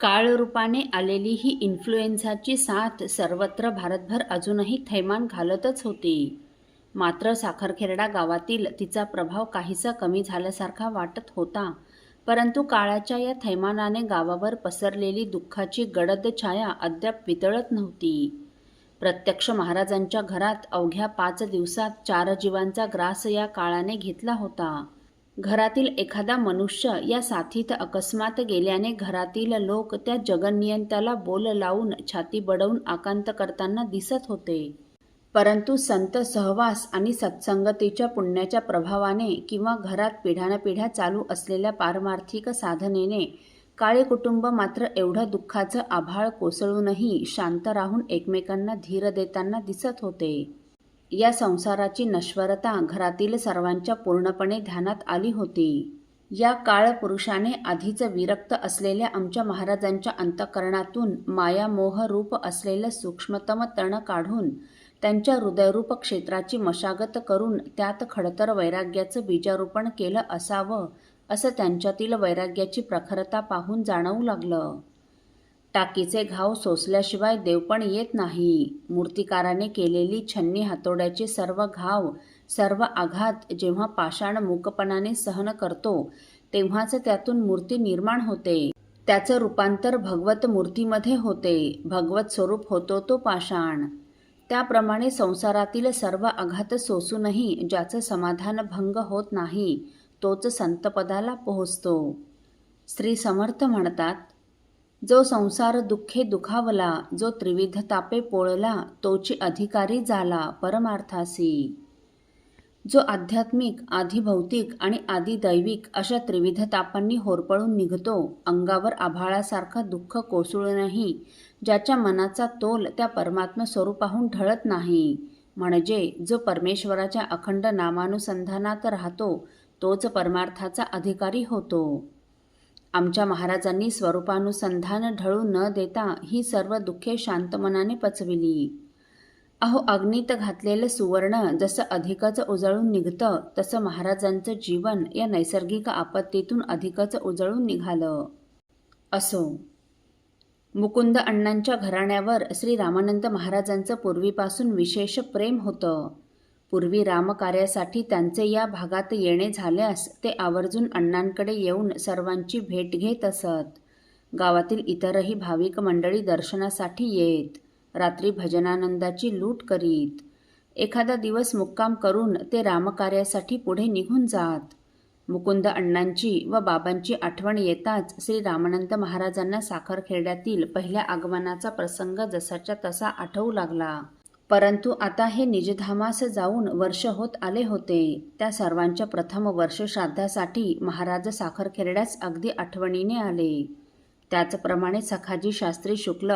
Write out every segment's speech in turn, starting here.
काळरूपाने आलेली ही इन्फ्लुएन्झाची साथ सर्वत्र भारतभर अजूनही थैमान घालतच होती. मात्र साखरखेरडा गावातील तिचा प्रभाव काहीसा कमी झाल्यासारखा वाटत होता. परंतु काळाच्या या थैमानाने गावावर पसरलेली दुःखाची गडद छाया अद्याप वितळत नव्हती. प्रत्यक्ष महाराजांच्या घरात अवघ्या पाच दिवसात चार जीवांचा ग्रास या काळाने घेतला होता. घरातील एखादा मनुष्य या साथीत अकस्मात गेल्याने घरातील लोक त्या जगनियंत्याला बोल लावून छाती बडवून आकांत करताना दिसत होते. परंतु संत सहवास आणि सत्संगतीच्या पुण्याच्या प्रभावाने किंवा घरात पिढ्यानपिढ्या चालू असलेल्या पारमार्थिक साधनेने काळे कुटुंब मात्र एवढं दुःखाचं आभाळ कोसळूनही शांत राहून एकमेकांना धीर देताना दिसत होते. या संसाराची नश्वरता घरातील सर्वांच्या पूर्णपणे ध्यानात आली होती. या काळ पुरुषाने आधीच विरक्त असलेल्या आमच्या महाराजांच्या अंतकरणातून मायामोह रूप असलेलं सूक्ष्मतम तण काढून त्यांच्या हृदयरूप क्षेत्राची मशागत करून त्यात खडतर वैराग्याचं बीजारोपण केलं असावं असं त्यांच्यातील वैराग्याची प्रखरता पाहून जाणवू लागलं. टाकीचे घाव सोसल्याशिवाय देवपण येत नाही. मूर्तिकाराने केलेली छन्नी हातोड्याचे सर्व घाव सर्व आघात जेव्हा पाषाण मूकपणाने सहन करतो तेव्हाच त्यातून मूर्ती निर्माण होते. त्याचं रूपांतर भगवत मूर्तीमध्ये होते. भगवत स्वरूप होतो तो पाषाण. त्याप्रमाणे संसारातील सर्व आघात सोसूनही ज्याचं समाधान भंग होत नाही तोच संतपदाला पोहोचतो. श्री समर्थ म्हणतात जो संसार दुःखे दुखावला जो त्रिविध तापे पोळला तोची अधिकारी झाला परमार्थासी. जो आध्यात्मिक आधी भौतिक आणि आधी दैविक अशा त्रिविध तापांनी होरपळून निघतो अंगावर आभाळासारखा दुःख कोसळूनही ज्याच्या मनाचा तोल त्या परमात्म स्वरूपाहून ढळत नाही. म्हणजे जो परमेश्वराच्या अखंड नामानुसंधानात राहतो तोच परमार्थाचा अधिकारी होतो. आमच्या महाराजांनी स्वरूपानुसंधान ढळू न देता ही सर्व दुःखे शांत मनाने पचविली. अहो अग्नीत घातलेलं सुवर्ण जसं अधिकच उजळून निघतं तसं महाराजांचं जीवन या नैसर्गिक आपत्तीतून अधिकच उजळून निघालं. असो. मुकुंद अण्णांच्या घराण्यावर श्री रामानंद महाराजांचं पूर्वीपासून विशेष प्रेम होतं. पूर्वी रामकार्यासाठी त्यांचे या भागात येणे झाल्यास ते आवर्जून अण्णांकडे येऊन सर्वांची भेट घेत असत. गावातील इतरही भाविक मंडळी दर्शनासाठी येत रात्री भजनानंदाची लूट करीत. एखादा दिवस मुक्काम करून ते रामकार्यासाठी पुढे निघून जात. मुकुंद अण्णांची व बाबांची आठवण येताच श्री रामानंद महाराजांना साखरखेड्यातील पहिल्या आगमनाचा प्रसंग जसाच्या तसा आठवू लागला. परंतु आता हे निजधामास जाऊन वर्ष होत आले होते. त्या सर्वांच्या प्रथम वर्ष श्राद्धासाठी महाराज साखरखेरड्यास अगदी आठवणीने आले. त्याचप्रमाणे सखाजी शास्त्री शुक्ल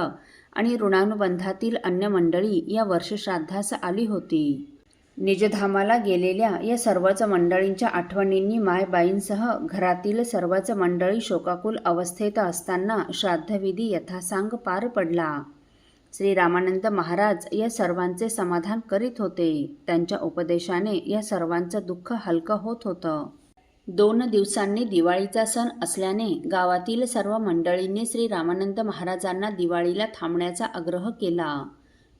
आणि ऋणानुबंधातील अन्य मंडळी या वर्षश्राद्धास आली होती. निजधामाला गेलेल्या या सर्वच मंडळींच्या आठवणींनी मायबाईंसह घरातील सर्वच मंडळी शोकाकुल अवस्थेत असताना श्राद्धविधी यथासांग पार पडला. श्री रामानंद महाराज या सर्वांचे समाधान करीत होते. त्यांच्या उपदेशाने या सर्वांचं दुःख हलकं होत होतं. दोन दिवसांनी दिवाळीचा सण असल्याने गावातील सर्व मंडळींनी श्री रामानंद महाराजांना दिवाळीला थांबण्याचा आग्रह केला.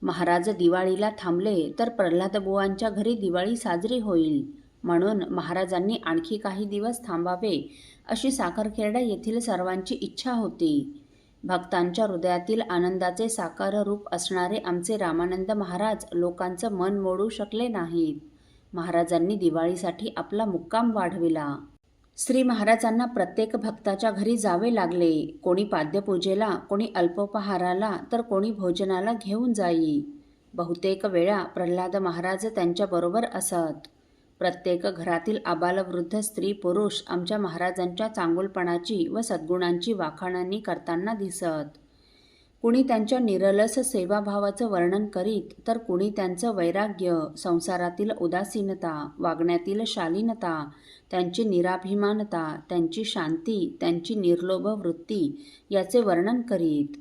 महाराज दिवाळीला थांबले तर प्रल्हादबुवांच्या घरी दिवाळी साजरी होईल. म्हणून महाराजांनी आणखी काही दिवस थांबावे अशी साखरखेरडा येथील सर्वांची इच्छा होती. भक्तांच्या हृदयातील आनंदाचे साकार रूप असणारे आमचे रामानंद महाराज लोकांचं मन मोडू शकले नाहीत. महाराजांनी दिवाळीसाठी आपला मुक्काम वाढविला. श्री महाराजांना प्रत्येक भक्ताच्या घरी जावे लागले. कोणी पाद्यपूजेला कोणी अल्पोपहाराला तर कोणी भोजनाला घेऊन जाई. बहुतेक वेळा प्रल्हाद महाराज त्यांच्याबरोबर असत. प्रत्येक घरातील आबालवृद्ध स्त्री पुरुष आमच्या महाराजांच्या चांगुलपणाची व सद्गुणांची वाखाणणी करताना दिसत. कुणी त्यांच्या निरलस सेवाभावाचं वर्णन करीत तर कुणी त्यांचं वैराग्य संसारातील उदासीनता वागण्यातील शालीनता त्यांची निराभिमानता त्यांची शांती त्यांची निर्लोभ वृत्ती याचे वर्णन करीत.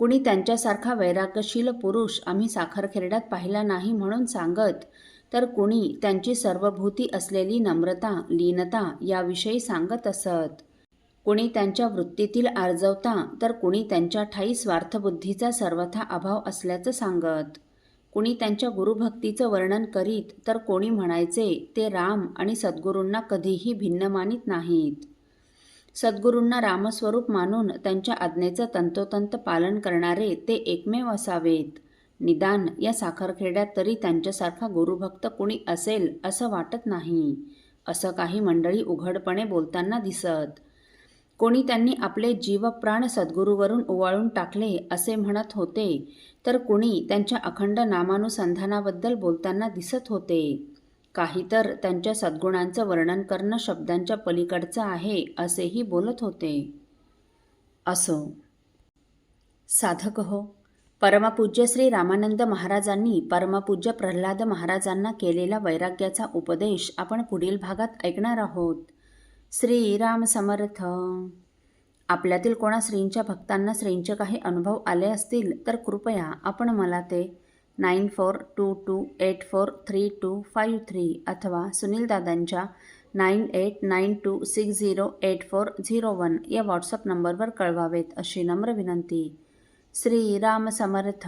कुणी त्यांच्यासारखा वैराग्यशील पुरुष आम्ही साखरखेरड्यात पाहिला नाही म्हणून सांगत तर कुणी त्यांची सर्वभूती असलेली नम्रता लीनता याविषयी सांगत असत. कुणी त्यांच्या वृत्तीतील आर्जवता तर कुणी त्यांच्या ठाई स्वार्थबुद्धीचा सर्वथा अभाव असल्याचं सांगत. कुणी त्यांच्या गुरुभक्तीचं वर्णन करीत तर कोणी म्हणायचे ते राम आणि सद्गुरूंना कधीही भिन्न मानित नाहीत. सद्गुरूंना रामस्वरूप मानून त्यांच्या आज्ञेचं तंतोतंत पालन करणारे ते एकमेव असावेत. निदान या साखरखेड्यात तरी त्यांच्यासारखा गुरुभक्त कुणी असेल असं वाटत नाही. असं काही मंडळी उघडपणे बोलताना दिसत. कोणी त्यांनी आपले जीवप्राण सद्गुरूवरून ओवाळून टाकले असे म्हणत होते तर कुणी त्यांच्या अखंड नामानुसंधानाबद्दल बोलताना दिसत होते. काही तर त्यांच्या सद्गुणांचं वर्णन करणं शब्दांच्या पलीकडचं आहे असेही बोलत होते. असो. साधक हो. परमपूज्य श्री रामानंद महाराजांनी परमपूज्य प्रल्हाद महाराजांना केलेला वैराग्याचा उपदेश आपण पुढील भागात ऐकणार आहोत. श्रीराम समर्थ. आपल्यातील कोणा श्रींच्या भक्तांना श्रींचे काही अनुभव आले असतील तर कृपया आपण मला ते nine four two two eight four three two five three अथवा सुनील दादांच्या nine eight nine two six zero eight four zero one या व्हॉट्सअप नंबरवर कळवावेत अशी नम्र विनंती. श्रीराम समर्थ